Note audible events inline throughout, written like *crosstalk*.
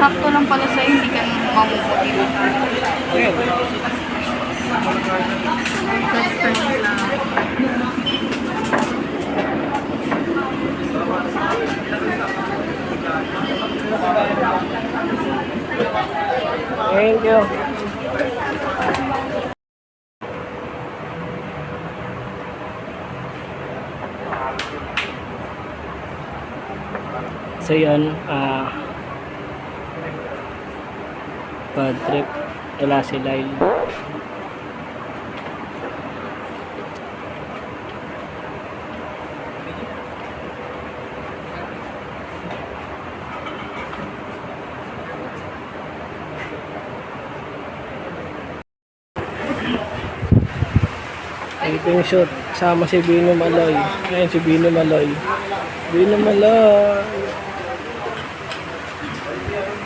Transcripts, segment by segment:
sakto lang pala sa'yo, hindi ka mamumuti. Friend lang. Thank you. So yun, ah bad trip. Wala si Lyle. Ito shoot. Sama si Bino Maloy. Ngayon si Bino Maloy. Bino Maloy.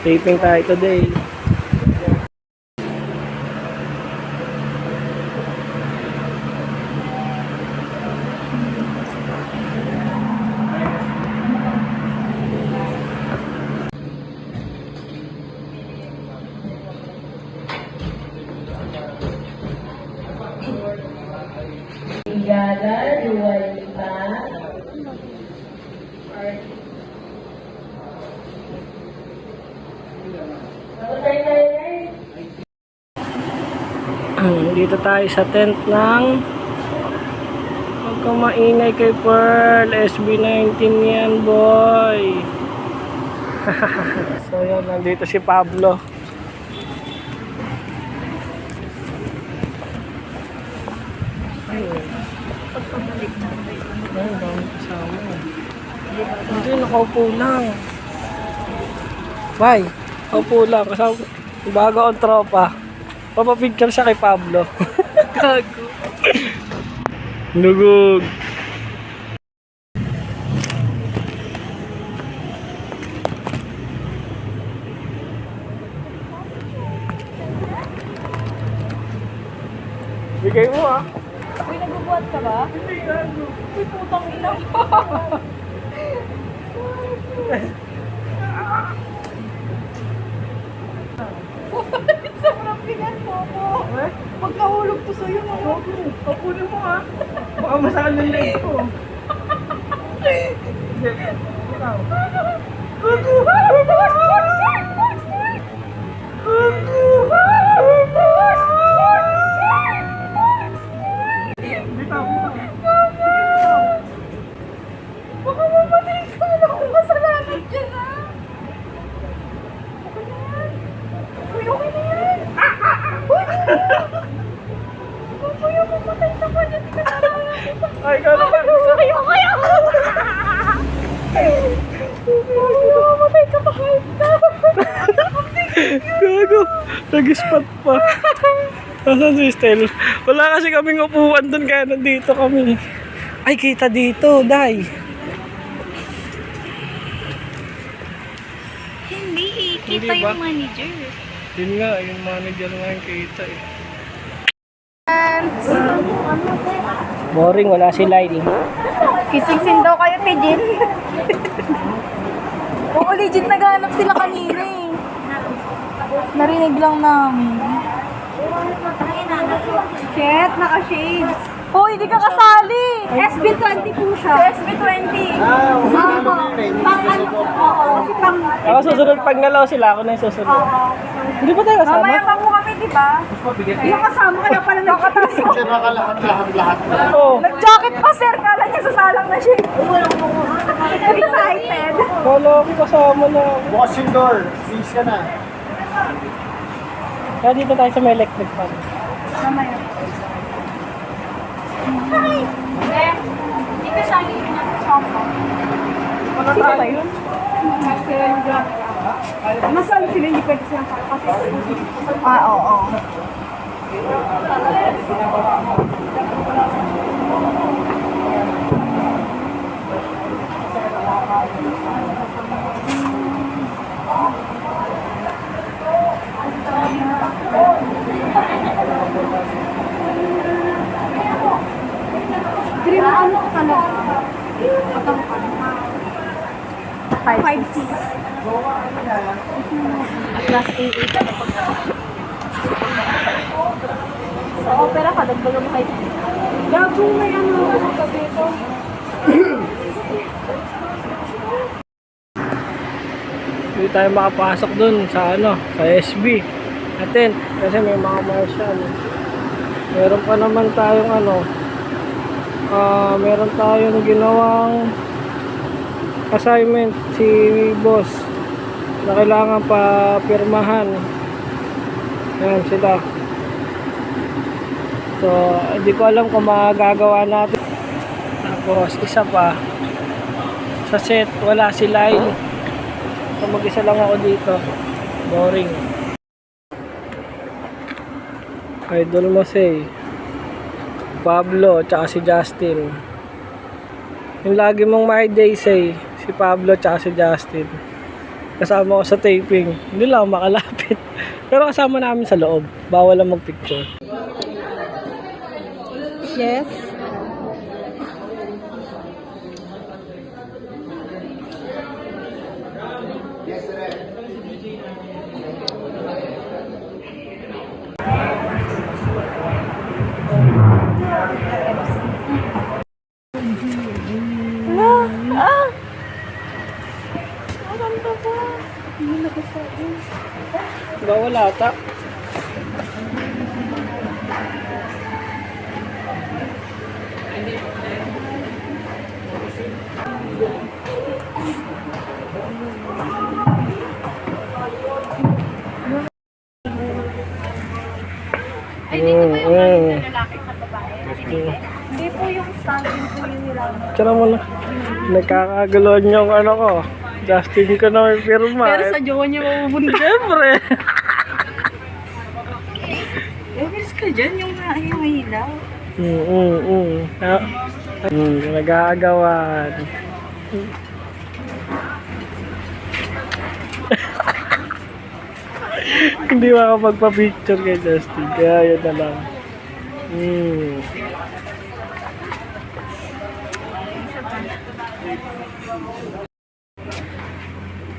Taping tayo today. Dito tayo sa tent ng Huwag ka maingay kay Pearl. SB19 yan, boy. *laughs* so yun, nandito si Pablo. Ay, dami kasama. Hindi, nakaupo lang. Bye. Nakaupo lang. Kasama, bago ang tropa. Papapicture siya kay Pablo. *laughs* Gago. Nugug. Bigay mo ah. Uy, nagbubuhat ka ba? Hindi, gago. Uy, putang ina mo. *laughs* Sobrang bigat mo po. Pag nahulog to sa'yo, no? Kapunin mo ah. Baka masakal ng leg ko. Ikaw. Kung kasalanan dyan, ha? Okay na yan. Uy, okay na yan. Uy! Mamaya mamatay ka pa dyan. Hindi ka nararamdaman. Ay. Okay, okay ako. Mamaya mamatay ka pa kahit na. Gago. Nag-spot pa. Nasaan si Stel? Wala kasi kaming upuan doon kaya nandito kami. Ay, kita dito, Day. Hindi, kita Hindi ba? yung manager. Yun nga, yung manager nga yung kita eh. Boring, wala si Lyle. Kising-sin daw kayo, Tejin. *laughs* Oo, legit naghanap sila kanina eh. Narinig lang namin. Shit, naka-shades. Oh, hindi ka kasali. SB20 po siya. SB20. Ah, okay. Pang ano, oo. Kasi pang... Ako susunod pag nalaw sila, ako na yung susunod. Hindi ba tayo kasama? Mamaya pa mo kami, di ba? Yung kasama ka na pala nakataso. Oo. Nag-jacket pa, sir. Kala niya sasalang na siya. *laughs* Excited. Wala ako kasama na. Bukas yung door. Please ka na. Kaya dito tayo sa may electric fan. Mamaya. Hindi ka sali yung nasa sofa. Sino ba yun? Nasaan sila hindi pwede silang kasi Ah, oo, oo. Dream ano ka? Five six. Class A eight. Sa opera ka, mo kayo. Gago may ano, ano kasi ito. Hindi tayo makapasok dun sa ano, sa SB. Atin, kasi may mga marshal. Meron pa naman tayong ano, ah meron tayong ginawang assignment si boss na kailangan pa pirmahan. Ayan sila. So, hindi ko alam kung magagawa natin. Tapos, isa pa, sa set, wala si Line. So, mag-isa lang ako dito. Boring. Idol mo say. Pablo, tsaka si Justin. Yung lagi mong my day say, si Pablo tsaka si Justin. Kasama ko sa taping. Hindi lang makalapit. *laughs* Pero kasama namin sa loob. Bawal lang magpicture. Yes. Ah! Bawal ata. Ay, dito ba yung ano mm. lalaki sa babae? Hindi po yung standing po yung nila. Tsara mo na. Nagkakaguluhan yung ano ko. Justin ko na may firma. Pero sa jowa niya mapupunta. Siyempre. Miss ka dyan yung, yung ilaw. Mm, mm, mm. Ah, mm, nag-aagawan. *laughs* Hindi makapagpa-picture kay Justin. Kaya yun na lang. Mm.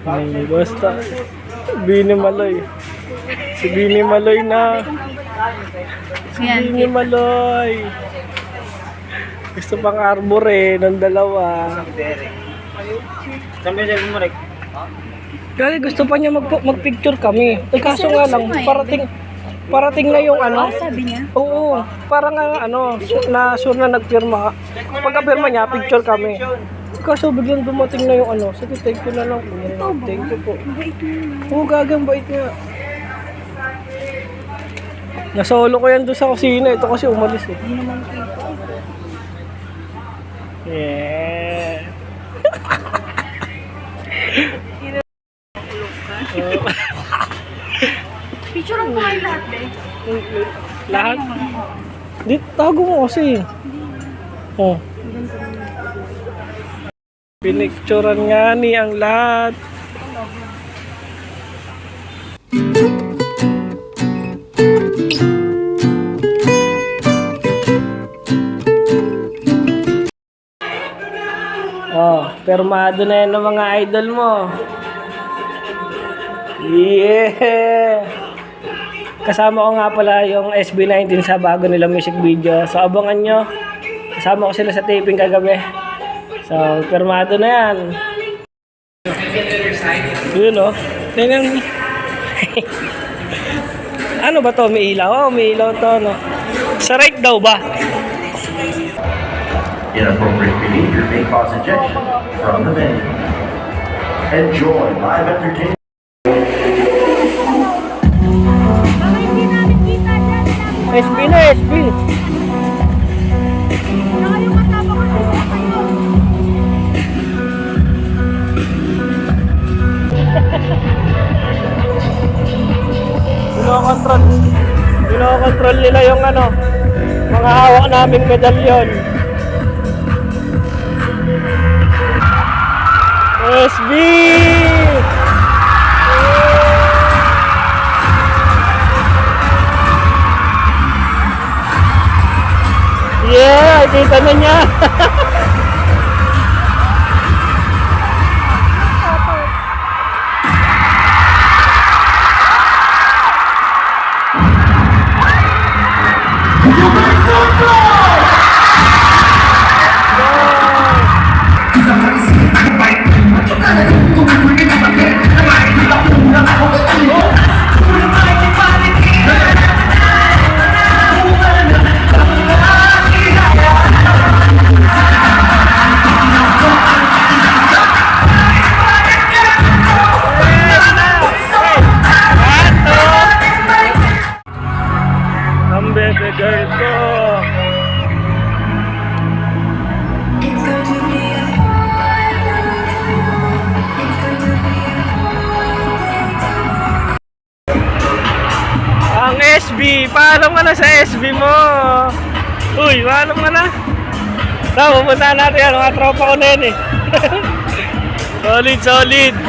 Ay, basta. Bini Maloy. Si Bini Maloy na. Yan. Bini Maloy. Gusto pang arbor eh, ng dalawa. Kasi gusto pa niya mag magpicture kami. Eh, kaso nga lang, parating parating na yung ano. Sabi niya. Oo, parang nga ano, na sure na nagpirma. Pagka-pirma niya, picture kami. Kaso biglang dumating na yung ano, sige, thank you na lang po. Thank you po. Oo, gagang bait niya. Nasolo ko yan doon sa kusina. Ito kasi umalis eh. Yeah. *laughs* Picture ang kumain lahat, eh. Lahat? Di, tago mo kasi. Oh. Pinicturan nga ni ang lahat. Oh, permado na yan ng mga idol mo. Yeah! Kasama ko nga pala yung SB19 sa bago nila music video. So abangan nyo. Kasama ko sila sa taping kagabi. So, permado na yan. Yun o. Tingnan. *laughs* ano ba to? May ilaw? Oh, may ilaw to, no? Sa right daw ba? Inappropriate behavior may cause ejection from the venue. Enjoy live entertainment. SB na, SB. Pinokontrol. Pinokontrol nila yung ano, mga hawak naming medalyon. SB! Yeah, kita na niya. *laughs* SB mo. Uy, maalam ka na. Tama, pupuntahan natin yan. Mga tropa ko na yan eh. *laughs* solid, solid.